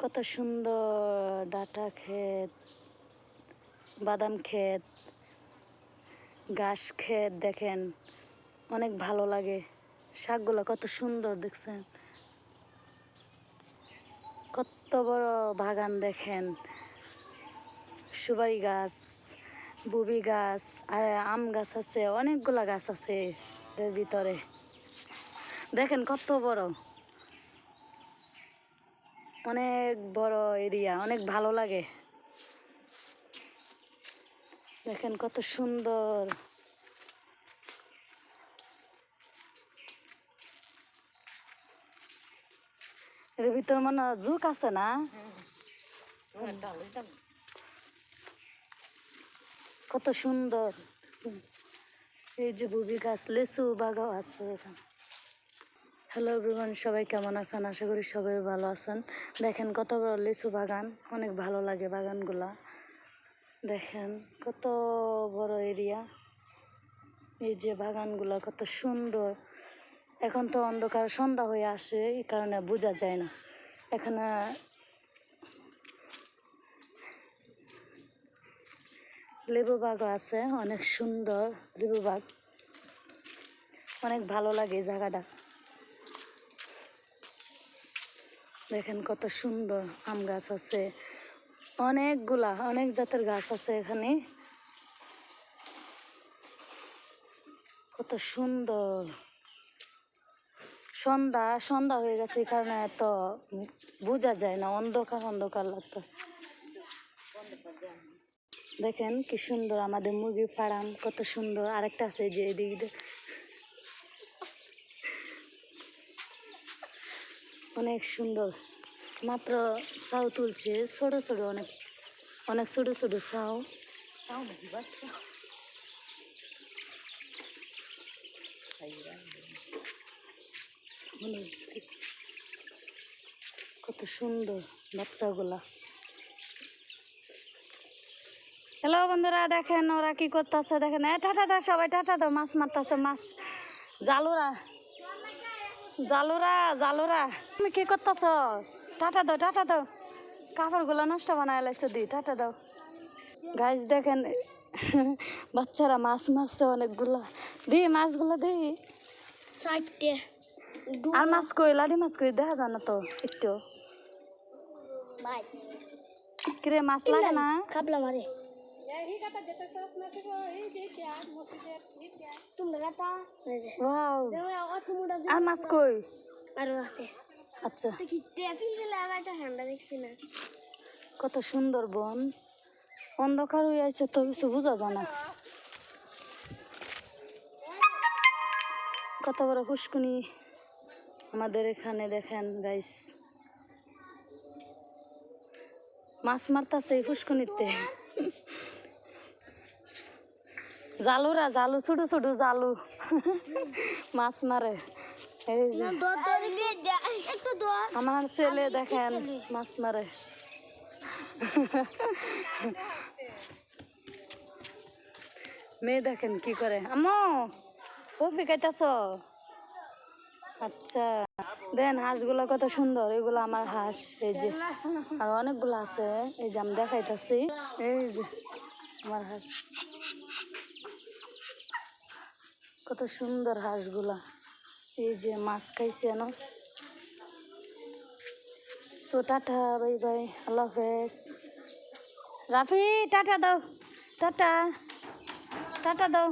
কত সুন্দর ডাটা ক্ষেত, বাদাম ক্ষেত, ঘাস ক্ষেত দেখেন, অনেক ভালো লাগে। শাকগুলো কত সুন্দর দেখছেন। কত বড় বাগান দেখেন। সুপারি গাছ, বুবি গাছ, আর আম গাছ আছে, অনেকগুলা গাছ আছে এর ভিতরে। দেখেন কত বড়। অনেক বড় এরিয়া, অনেক ভালো লাগে। দেখেন কত সুন্দর। এর ভিতর মনে জুক আছে না? কত সুন্দর। এই যে বুবি গাছ, লেচু বাগাও আছে এখানে। হ্যালো এভরিওয়ান সবাই কেমন আছেন? আশা করি সবাই ভালো আছেন। দেখেন কত বড় লিচু বাগান, অনেক ভালো লাগে বাগানগুলা। দেখেন কত বড় এরিয়া। এই যে বাগানগুলা কত সুন্দর। এখন তো অন্ধকার, সন্ধ্যা হয়ে আসে, এই কারণে বোঝা যায় না। এখানে লেবু বাগও আছে, অনেক সুন্দর লেবু বাগ। অনেক ভালো লাগে জায়গাটা। দেখেন কত সুন্দর আম গাছ আছে। অনেকগুলা, অনেক জাতের গাছ আছে এখানে। কত সুন্দর। সন্ধ্যা সন্ধ্যা হয়ে গেছে এই কারণে এত বোঝা যায় না, অন্ধকার অন্ধকার লাগতেছে। দেখেন কি সুন্দর আমাদের মুরগি ফার্ম, কত সুন্দর। আরেকটা আছে যে এদিক অনেক সুন্দর। মাত্র চাউ তুলছে, ছোট ছোট অনেক অনেক ছোট ছোট চাউ অনেক কত সুন্দর বাচ্চাগুলা। হ্যালো বন্ধুরা, দেখেন ওরা কি করতেছে, দেখেন। এ, টাটা সবাই, টাটা দাও, মাছ মারতেছে, মাছ। জালুরা জালুরা জালুরা। তুমি কি করতেছ? টাটা দাও টাটা দাও। কাপড়গুলো নষ্ট বানায় লাগছে দি টাটা দাও। গাছ দেখেন বাচ্চারা মাছ মারছে অনেকগুলা। দি মাছগুলো দি। চারটে আর মাছ কই লাডি মাছ কই দেখা যায় না তো একটু। বাই। কিরে মাছ লাগে না? খাবলা মারে। আর মাছ কই? আরও আছে। আচ্ছা। কত সুন্দর বন। অন্ধকার হয়ে আছে তো কিছু বোঝা যায় না। কত বড় পুষ্কুনি আমাদের এখানে দেখেন গাইস মাছ মারতাছে এই পুষ্কুনিতে জালুরা জালু ছোট ছোট জালু। মাছ মারে। আমার ছেলে দেখেন মাছ মারে। মেয়ে দেখেন কি করে। আম্মু কফি খাইতেছ? আচ্ছা। দেন হাঁসগুলো কত সুন্দর এগুলো আমার হাঁস এই যে। আর অনেকগুলো আছে এই যে আমি দেখাইতেছি। এই যে আমার হাঁস। কত সুন্দর হাঁসগুলা। এই যে মাছ খাইছে না সো টাটা, বাই বাই, আল্লাহ হাফেজ। রাফি, টাটা দাও, টাটা টাটা দাও।